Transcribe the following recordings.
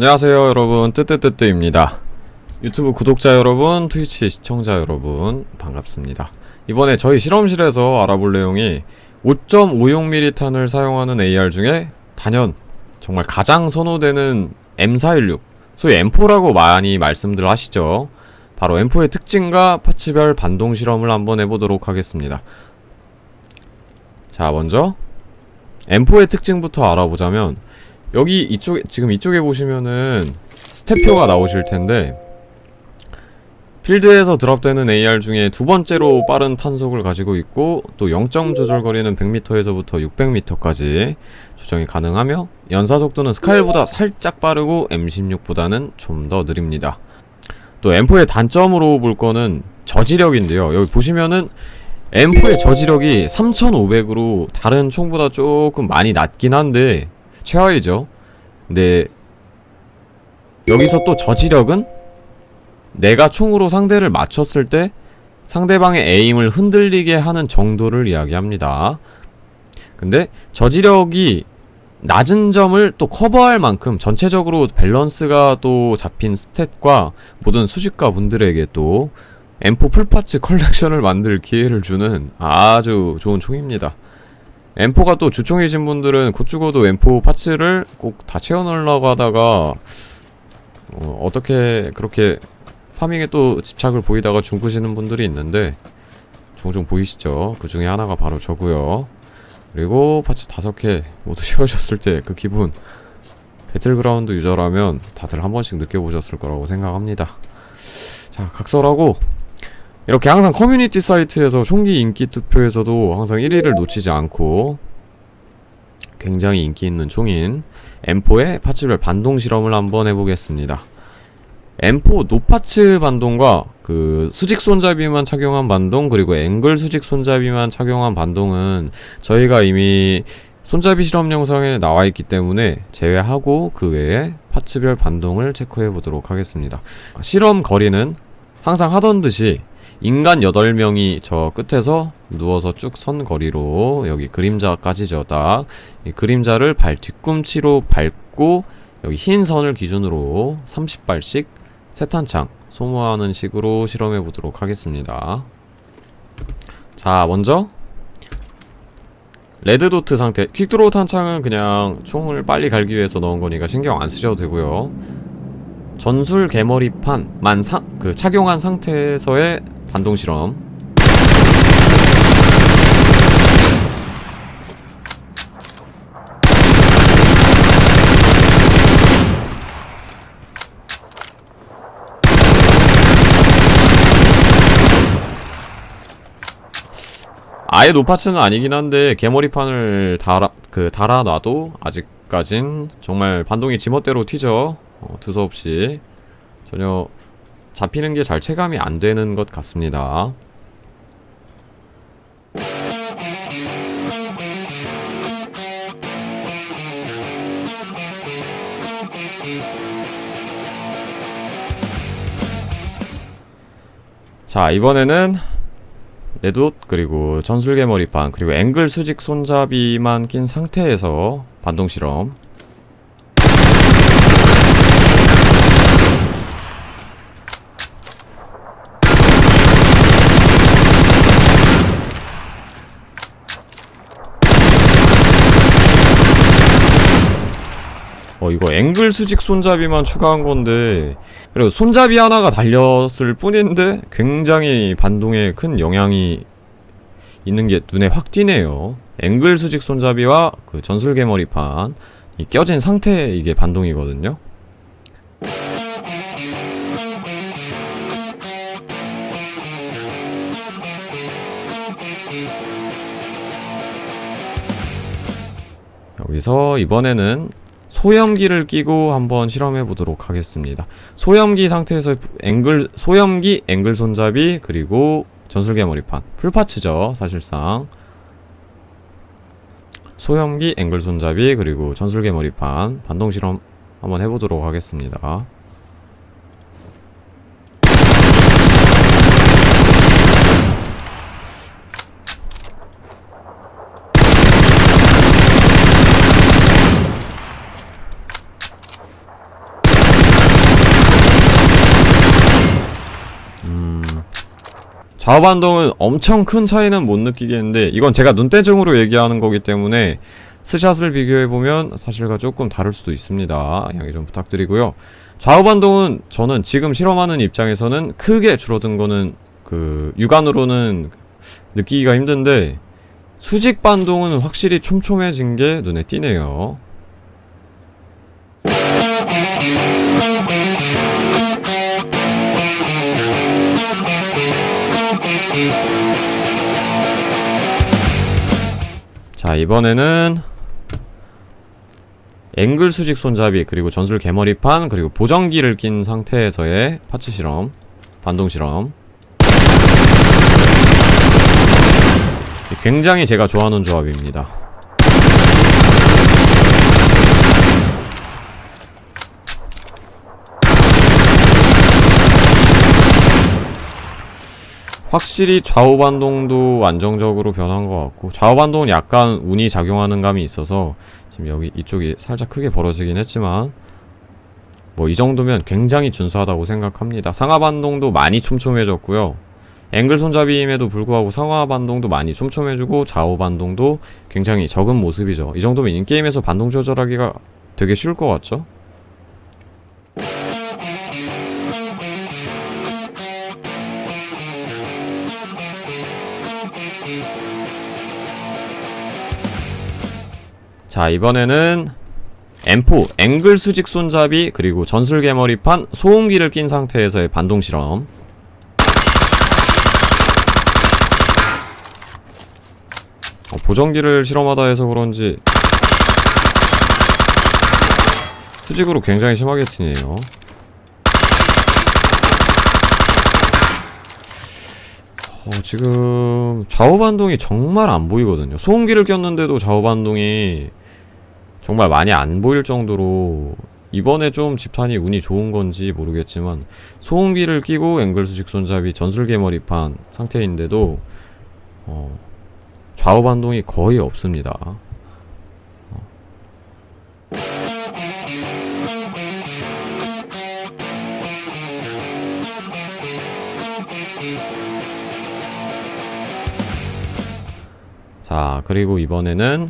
안녕하세요 여러분. 뜨뜨뜨뜨입니다. 유튜브 구독자 여러분 트위치 시청자 여러분 반갑습니다. 이번에 저희 실험실에서 알아볼 내용이 5.56mm 탄을 사용하는 AR 중에 단연 정말 가장 선호되는 M416 소위 M4라고 많이 말씀들 하시죠? 바로 M4의 특징과 파츠별 반동 실험을 한번 해보도록 하겠습니다. 자 먼저 M4의 특징부터 알아보자면 여기 이쪽 지금 이쪽에 보시면은 스태표가 나오실 텐데 필드에서 드랍되는 AR 중에 두 번째로 빠른 탄속을 가지고 있고 또 0점 조절 거리는 100m에서부터 600m까지 조정이 가능하며 연사 속도는 스카일보다 살짝 빠르고 M16보다는 좀 더 느립니다. 또 M4의 단점으로 볼 거는 저지력인데요. 여기 보시면은 M4의 저지력이 3500으로 다른 총보다 조금 많이 낮긴 한데 최하이죠. 근데 여기서 또 저지력은 내가 총으로 상대를 맞췄을 때 상대방의 에임을 흔들리게 하는 정도를 이야기합니다. 근데 저지력이 낮은 점을 또 커버할 만큼 전체적으로 밸런스가 또 잡힌 스탯과 모든 수집가 분들에게 또 M4 풀파츠 컬렉션을 만들 기회를 주는 아주 좋은 총입니다. M4가 또 주총이신 분들은 곧 죽어도 M4 파츠를 꼭 다 채워넣으려고 하다가 어, 어떻게 그렇게 파밍에 또 집착을 보이다가 죽으시는 분들이 있는데 종종 보이시죠? 그 중에 하나가 바로 저고요. 그리고 파츠 다섯 개 모두 채워졌을 때 그 기분 배틀그라운드 유저라면 다들 한 번씩 느껴보셨을 거라고 생각합니다. 자, 각설하고 이렇게 항상 커뮤니티 사이트에서 총기 인기 투표에서도 항상 1위를 놓치지 않고 굉장히 인기 있는 총인 M4의 파츠별 반동 실험을 한번 해보겠습니다. M4 노파츠 반동과 그 수직 손잡이만 착용한 반동 그리고 앵글 수직 손잡이만 착용한 반동은 저희가 이미 손잡이 실험 영상에 나와 있기 때문에 제외하고 그 외에 파츠별 반동을 체크해 보도록 하겠습니다. 실험 거리는 항상 하던 듯이 인간 8명이 저 끝에서 누워서 쭉 선 거리로 여기 그림자까지죠 딱. 이 그림자를 발 뒤꿈치로 밟고 여기 흰 선을 기준으로 30발씩 세탄창 소모하는 식으로 실험해 보도록 하겠습니다. 자, 먼저 레드도트 상태. 퀵드로우 탄창은 그냥 총을 빨리 갈기 위해서 넣은 거니까 신경 안 쓰셔도 되고요. 전술 개머리판만 사, 그 착용한 상태에서의 반동 실험. 아예 노파츠는 아니긴 한데 개머리판을 달아 그 달아놔도 아직까진 정말 반동이 지멋대로 튀죠. 어, 두서없이 전혀 잡히는 게 잘 체감이 안 되는 것 같습니다. 자 이번에는 레돗 그리고 전술개 머리판 그리고 앵글 수직 손잡이만 낀 상태에서 반동 실험 어 이거 앵글 수직 손잡이만 추가한 건데 그리고 손잡이 하나가 달렸을 뿐인데 굉장히 반동에 큰 영향이 있는 게 눈에 확 띄네요. 앵글 수직 손잡이와 그 전술 개 머리판 이 껴진 상태 이게 반동이거든요. 여기서 이번에는 소염기를 끼고 한번 실험해 보도록 하겠습니다. 소염기 상태에서 앵글 소염기 앵글 손잡이 그리고 전술개 머리판 풀파츠죠 사실상 소염기 앵글 손잡이 그리고 전술개 머리판 반동 실험 한번 해보도록 하겠습니다. 좌우 반동은 엄청 큰 차이는 못 느끼겠는데 이건 제가 눈대중으로 얘기하는 거기 때문에 스샷을 비교해보면 사실과 조금 다를 수도 있습니다. 양해 좀 부탁드리고요. 좌우 반동은 저는 지금 실험하는 입장에서는 크게 줄어든 거는 그 육안으로는 느끼기가 힘든데 수직 반동은 확실히 촘촘해진 게 눈에 띄네요. 자 이번에는 앵글 수직 손잡이 그리고 전술 개머리판 그리고 보정기를 낀 상태에서의 파츠 실험 반동 실험. 굉장히 제가 좋아하는 조합입니다 확실히 좌우 반동도 안정적으로 변한 것 같고 좌우 반동은 약간 운이 작용하는 감이 있어서 지금 여기 이쪽이 살짝 크게 벌어지긴 했지만 뭐 이 정도면 굉장히 준수하다고 생각합니다. 상하 반동도 많이 촘촘해졌고요. 앵글 손잡이임에도 불구하고 상하 반동도 많이 촘촘해지고 좌우 반동도 굉장히 적은 모습이죠. 이 정도면 인게임에서 반동 조절하기가 되게 쉬울 것 같죠? 자 이번에는 M4 앵글 수직 손잡이 그리고 전술 개머리판 소음기를 낀 상태에서의 반동 실험. 어, 보정기를 실험하다 해서 그런지 수직으로 굉장히 심하게 튀네요. 어, 지금 좌우 반동이 정말 안 보이거든요. 소음기를 꼈는데도 좌우 반동이 정말 많이 안 보일 정도로 이번에 좀 집탄이 운이 좋은 건지 모르겠지만 소음기를 끼고 앵글 수직 손잡이 전술개 머리판 상태인데도 어, 좌우 반동이 거의 없습니다. 자, 그리고 이번에는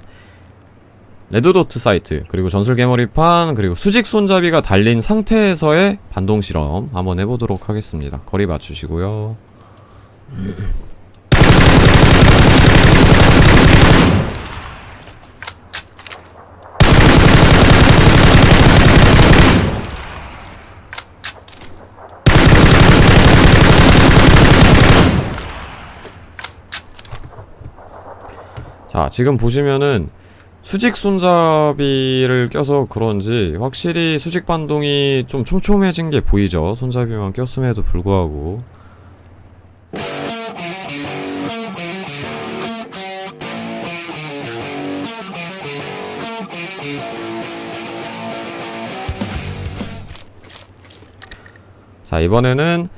레드도트 사이트 그리고 전술 개머리판 그리고 수직 손잡이가 달린 상태에서의 반동 실험 한번 해보도록 하겠습니다. 거리 맞추시고요. 자, 지금 보시면은 수직 손잡이를 껴서 그런지 확실히 수직 반동이 좀 촘촘해진 게 보이죠. 손잡이만 꼈음에도 불구하고. 자, 이번에는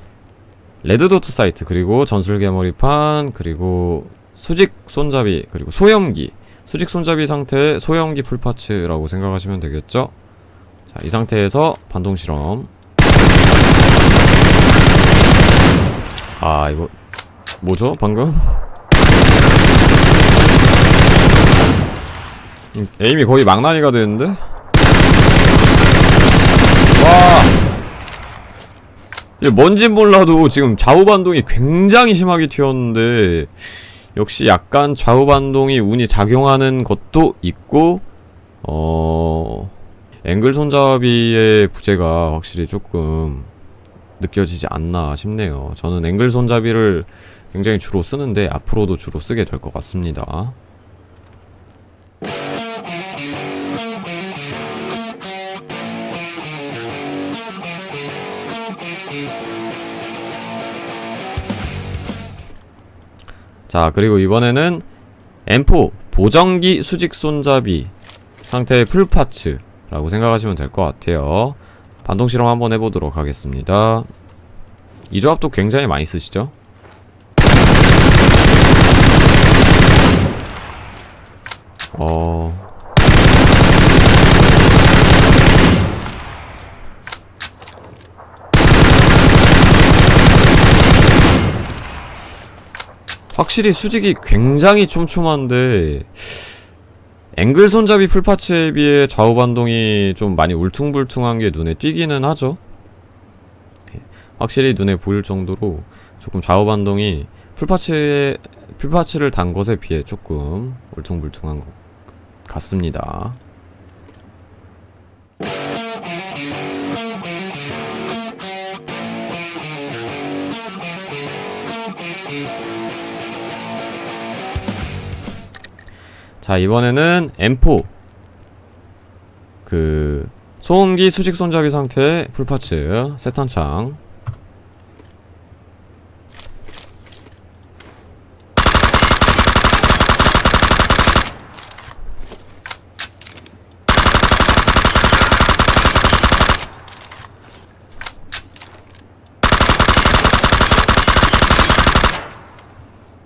레드도트 사이트 그리고 전술 개머리판 그리고 수직 손잡이 그리고 소염기 수직 손잡이 상태의 소형기 풀파츠라고 생각하시면 되겠죠? 자, 이 상태에서 반동 실험. 아, 이거 뭐죠? 방금? 음, 에임이 거의 망나니가 되는데? 와! 이게 뭔진 몰라도 지금 좌우 반동이 굉장히 심하게 튀었는데 역시 약간 좌우 반동이 운이 작용하는 것도 있고 어 앵글 손잡이의 부재가 확실히 조금 느껴지지 않나 싶네요. 저는 앵글 손잡이를 굉장히 주로 쓰는데 앞으로도 주로 쓰게 될 것 같습니다. 자 그리고 이번에는 M4 보정기 수직 손잡이 상태의 풀파츠라고 생각하시면 될 것 같아요 반동 실험 한번 해보도록 하겠습니다 이 조합도 굉장히 많이 쓰시죠? 어... 확실히 수직이 굉장히 촘촘한데 앵글 손잡이 풀파츠에 비해 좌우 반동이 좀 많이 울퉁불퉁한 게 눈에 띄기는 하죠. 예, 확실히 눈에 보일 정도로 조금 좌우 반동이 풀파츠에 풀파츠를 단 것에 비해 조금 울퉁불퉁한 것 같습니다. 자 이번에는 M4 그 소음기 수직 손잡이 상태의 풀파츠 세탄창.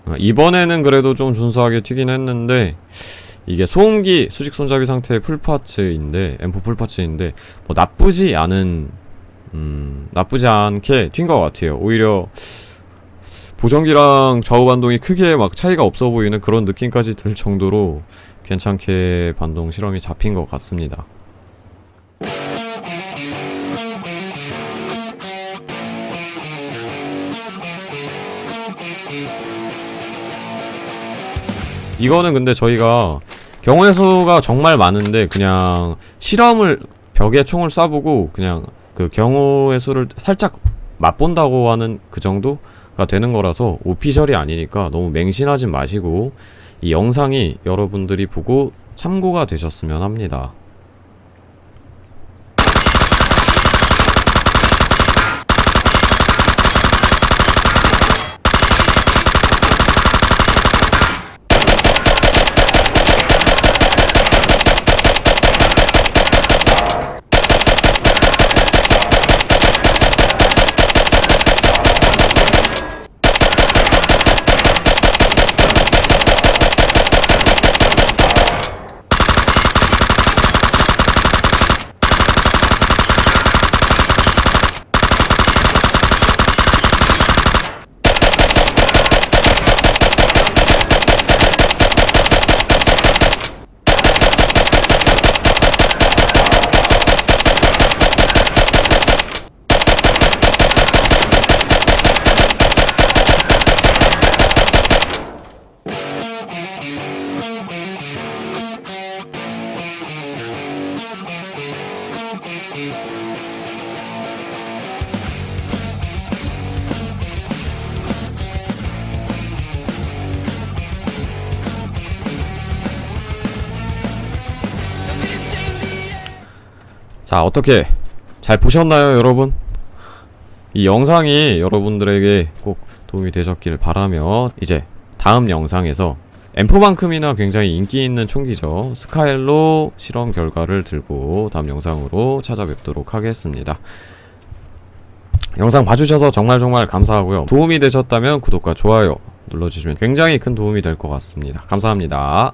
아, 이번에는 그래도 좀 준수하게 튀긴 했는데 이게 소음기 수직 손잡이 상태의 풀파츠인데 M4 풀파츠인데 뭐 나쁘지 않은 음 나쁘지 않게 튄 것 같아요. 오히려 보정기랑 좌우 반동이 크게 막 차이가 없어 보이는 그런 느낌까지 들 정도로 괜찮게 반동 실험이 잡힌 것 같습니다. 이거는 근데 저희가 경우의 수가 정말 많은데 그냥 실험을 벽에 총을 쏴보고 그냥 그 경우의 수를 살짝 맛본다고 하는 그 정도가 되는 거라서 오피셜이 아니니까 너무 맹신하지 마시고 이 영상이 여러분들이 보고 참고가 되셨으면 합니다. 자, 어떻게 잘 보셨나요, 여러분? 이 영상이 여러분들에게 꼭 도움이 되셨길 바라며 이제 다음 영상에서 M4만큼이나 굉장히 인기 있는 총기죠. 스카일로 실험 결과를 들고 다음 영상으로 찾아뵙도록 하겠습니다. 영상 봐주셔서 정말 정말 감사하고요. 도움이 되셨다면 구독과 좋아요 눌러주시면 굉장히 큰 도움이 될 것 같습니다. 감사합니다.